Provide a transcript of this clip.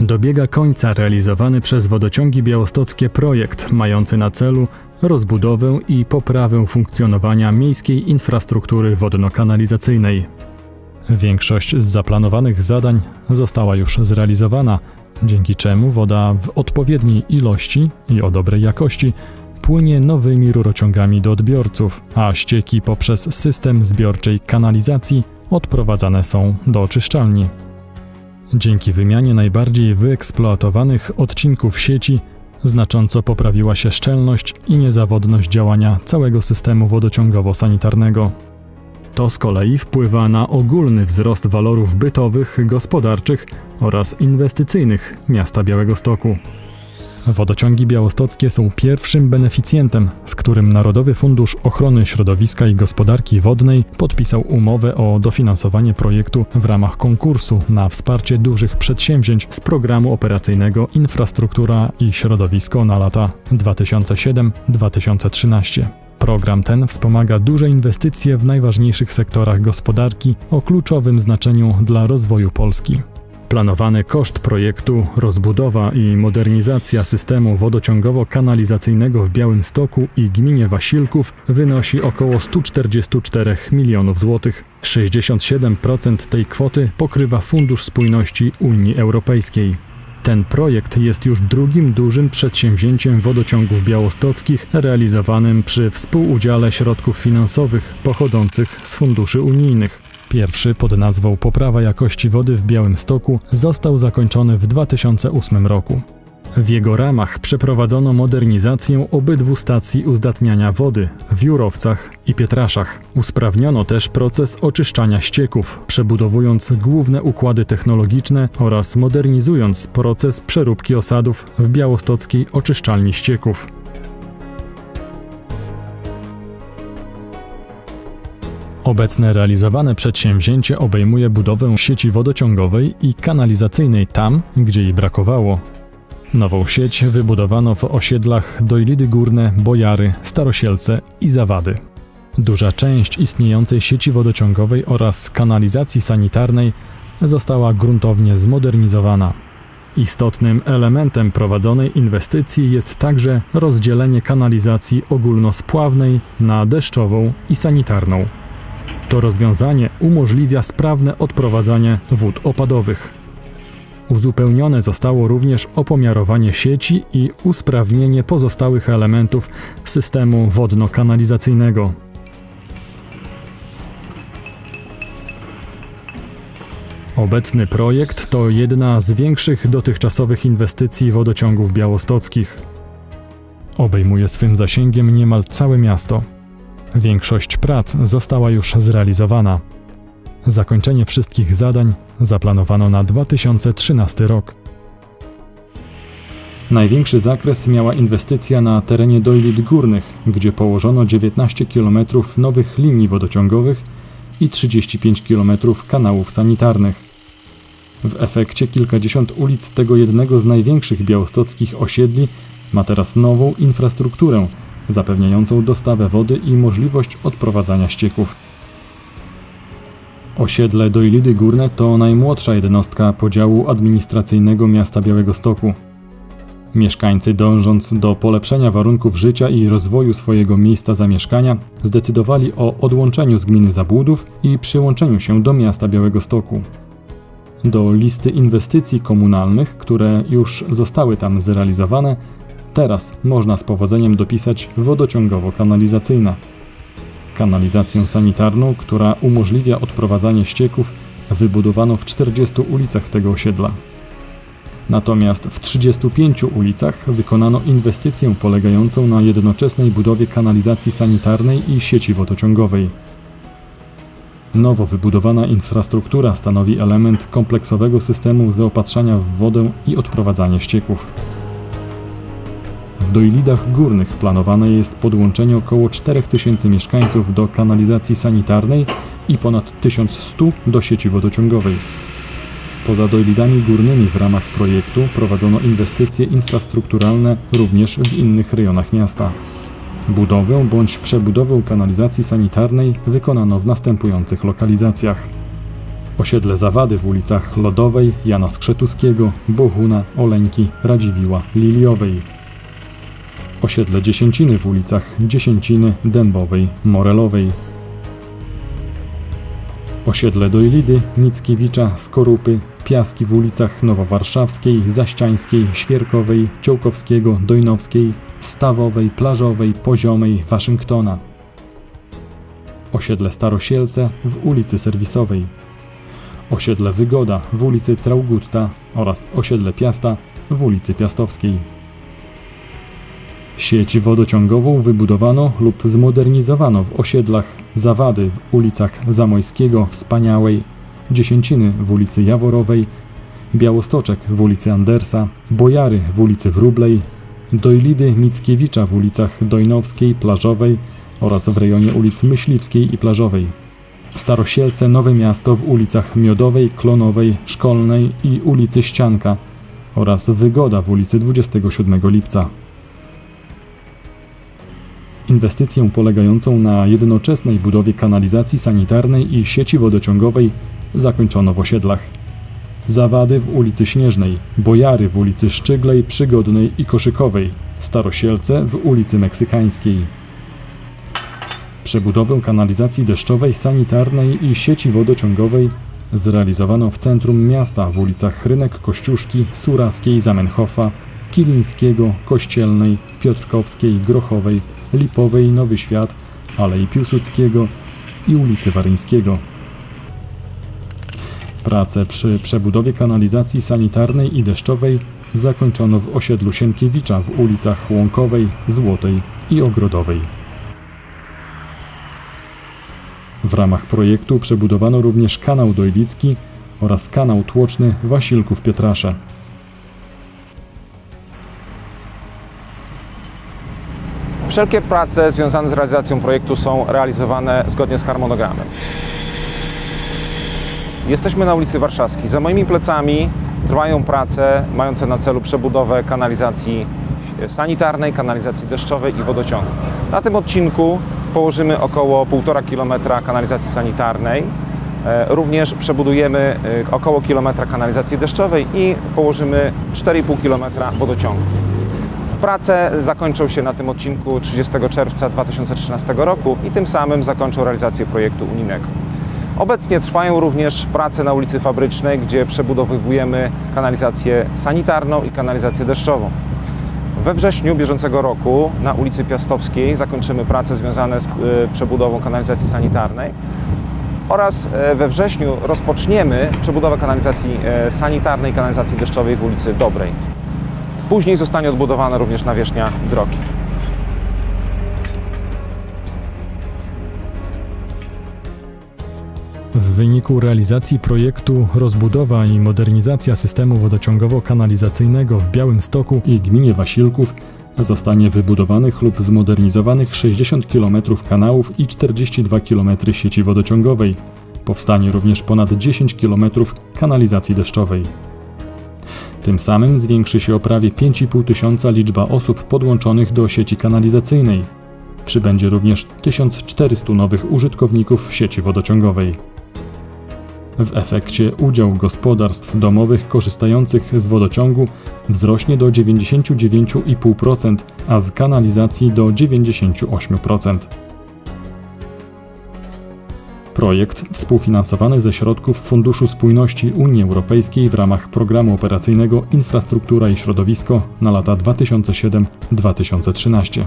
Dobiega końca realizowany przez wodociągi białostockie projekt mający na celu rozbudowę i poprawę funkcjonowania miejskiej infrastruktury wodno-kanalizacyjnej. Większość z zaplanowanych zadań została już zrealizowana, dzięki czemu woda w odpowiedniej ilości i o dobrej jakości płynie nowymi rurociągami do odbiorców, a ścieki poprzez system zbiorczej kanalizacji odprowadzane są do oczyszczalni. Dzięki wymianie najbardziej wyeksploatowanych odcinków sieci znacząco poprawiła się szczelność i niezawodność działania całego systemu wodociągowo-sanitarnego. To z kolei wpływa na ogólny wzrost walorów bytowych, gospodarczych oraz inwestycyjnych miasta Białegostoku. Wodociągi białostockie są pierwszym beneficjentem, z którym Narodowy Fundusz Ochrony Środowiska i Gospodarki Wodnej podpisał umowę o dofinansowanie projektu w ramach konkursu na wsparcie dużych przedsięwzięć z programu operacyjnego Infrastruktura i Środowisko na lata 2007-2013. Program ten wspomaga duże inwestycje w najważniejszych sektorach gospodarki o kluczowym znaczeniu dla rozwoju Polski. Planowany koszt projektu rozbudowa i modernizacja systemu wodociągowo-kanalizacyjnego w Białymstoku i gminie Wasilków wynosi około 144 milionów złotych. 67% tej kwoty pokrywa Fundusz Spójności Unii Europejskiej. Ten projekt jest już drugim dużym przedsięwzięciem wodociągów białostockich realizowanym przy współudziale środków finansowych pochodzących z funduszy unijnych. Pierwszy pod nazwą Poprawa jakości wody w Białymstoku został zakończony w 2008 roku. W jego ramach przeprowadzono modernizację obydwu stacji uzdatniania wody w Jurowcach i Pietraszach. Usprawniono też proces oczyszczania ścieków, przebudowując główne układy technologiczne oraz modernizując proces przeróbki osadów w białostockiej oczyszczalni ścieków. Obecne realizowane przedsięwzięcie obejmuje budowę sieci wodociągowej i kanalizacyjnej tam, gdzie jej brakowało. Nową sieć wybudowano w osiedlach Dojlidy Górne, Bojary, Starosielce i Zawady. Duża część istniejącej sieci wodociągowej oraz kanalizacji sanitarnej została gruntownie zmodernizowana. Istotnym elementem prowadzonej inwestycji jest także rozdzielenie kanalizacji ogólnospławnej na deszczową i sanitarną. To rozwiązanie umożliwia sprawne odprowadzanie wód opadowych. Uzupełnione zostało również opomiarowanie sieci i usprawnienie pozostałych elementów systemu wodno-kanalizacyjnego. Obecny projekt to jedna z większych dotychczasowych inwestycji wodociągów białostockich. Obejmuje swym zasięgiem niemal całe miasto. Większość prac została już zrealizowana. Zakończenie wszystkich zadań zaplanowano na 2013 rok. Największy zakres miała inwestycja na terenie Dojlit Górnych, gdzie położono 19 km nowych linii wodociągowych i 35 km kanałów sanitarnych. W efekcie kilkadziesiąt ulic tego jednego z największych białostockich osiedli ma teraz nową infrastrukturę, zapewniającą dostawę wody i możliwość odprowadzania ścieków. Osiedle Dojlidy Górne to najmłodsza jednostka podziału administracyjnego miasta Białegostoku. Mieszkańcy dążąc do polepszenia warunków życia i rozwoju swojego miejsca zamieszkania zdecydowali o odłączeniu z gminy Zabłudów i przyłączeniu się do miasta Białegostoku. Do listy inwestycji komunalnych, które już zostały tam zrealizowane, teraz można z powodzeniem dopisać wodociągowo-kanalizacyjna. Kanalizację sanitarną, która umożliwia odprowadzanie ścieków, wybudowano w 40 ulicach tego osiedla. Natomiast w 35 ulicach wykonano inwestycję polegającą na jednoczesnej budowie kanalizacji sanitarnej i sieci wodociągowej. Nowo wybudowana infrastruktura stanowi element kompleksowego systemu zaopatrzania w wodę i odprowadzanie ścieków. W Dojlidach Górnych planowane jest podłączenie około 4000 mieszkańców do kanalizacji sanitarnej i ponad 1100 do sieci wodociągowej. Poza Dojlidami Górnymi w ramach projektu prowadzono inwestycje infrastrukturalne również w innych rejonach miasta. Budowę bądź przebudowę kanalizacji sanitarnej wykonano w następujących lokalizacjach. Osiedle Zawady w ulicach Lodowej, Jana Skrzetuskiego, Bohuna, Oleńki, Radziwiła, Liliowej. Osiedle Dziesięciny w ulicach Dziesięciny, Dębowej, Morelowej. Osiedle Dojlidy, Mickiewicza, Skorupy, Piaski w ulicach Nowowarszawskiej, Zaściańskiej, Świerkowej, Ciołkowskiego, Dojnowskiej, Stawowej, Plażowej, Poziomej, Waszyngtona. Osiedle Starosielce w ulicy Serwisowej. Osiedle Wygoda w ulicy Traugutta oraz osiedle Piasta w ulicy Piastowskiej. Sieć wodociągową wybudowano lub zmodernizowano w osiedlach Zawady w ulicach Zamojskiego, Wspaniałej, Dziesięciny w ulicy Jaworowej, Białostoczek w ulicy Andersa, Bojary w ulicy Wróblej, Dojlidy Mickiewicza w ulicach Dojnowskiej, Plażowej oraz w rejonie ulic Myśliwskiej i Plażowej. Starosielce Nowe Miasto w ulicach Miodowej, Klonowej, Szkolnej i ulicy Ścianka oraz Wygoda w ulicy 27 lipca. Inwestycję polegającą na jednoczesnej budowie kanalizacji sanitarnej i sieci wodociągowej zakończono w osiedlach. Zawady w ulicy Śnieżnej, Bojary w ulicy Szczyglej, Przygodnej i Koszykowej, Starosielce w ulicy Meksykańskiej. Przebudowę kanalizacji deszczowej, sanitarnej i sieci wodociągowej zrealizowano w centrum miasta w ulicach Rynek Kościuszki, Suraskiej, Zamenhofa, Kilińskiego, Kościelnej, Piotrkowskiej, Grochowej, Lipowej, Nowy Świat, Alei Piłsudskiego i ulicy Waryńskiego. Prace przy przebudowie kanalizacji sanitarnej i deszczowej zakończono w osiedlu Sienkiewicza w ulicach Łąkowej, Złotej i Ogrodowej. W ramach projektu przebudowano również kanał Dojlicki oraz kanał tłoczny Wasilków-Pietrasze. Wszelkie prace związane z realizacją projektu są realizowane zgodnie z harmonogramem. Jesteśmy na ulicy Warszawskiej. Za moimi plecami trwają prace mające na celu przebudowę kanalizacji sanitarnej, kanalizacji deszczowej i wodociągu. Na tym odcinku położymy około 1,5 km kanalizacji sanitarnej. E, Również przebudujemy e, około kilometra kanalizacji deszczowej i położymy 4,5 km wodociągu. Prace zakończą się na tym odcinku 30 czerwca 2013 roku i tym samym zakończą realizację projektu unijnego. Obecnie trwają również prace na ulicy Fabrycznej, gdzie przebudowujemy kanalizację sanitarną i kanalizację deszczową. We wrześniu bieżącego roku na ulicy Piastowskiej zakończymy prace związane z e, przebudową kanalizacji sanitarnej oraz e, we wrześniu rozpoczniemy przebudowę kanalizacji e, sanitarnej i kanalizacji deszczowej w ulicy Dobrej. Później zostanie odbudowana również nawierzchnia drogi. W wyniku realizacji projektu rozbudowa i modernizacja systemu wodociągowo-kanalizacyjnego w Białymstoku i gminie Wasilków zostanie wybudowanych lub zmodernizowanych 60 km kanałów i 42 km sieci wodociągowej. Powstanie również ponad 10 km kanalizacji deszczowej. Tym samym zwiększy się o prawie 5,5 tysiąca liczba osób podłączonych do sieci kanalizacyjnej. Przybędzie również 1400 nowych użytkowników sieci wodociągowej. W efekcie udział gospodarstw domowych korzystających z wodociągu wzrośnie do 99,5%, a z kanalizacji do 98%. Projekt współfinansowany ze środków Funduszu Spójności Unii Europejskiej w ramach programu operacyjnego Infrastruktura i Środowisko na lata 2007-2013.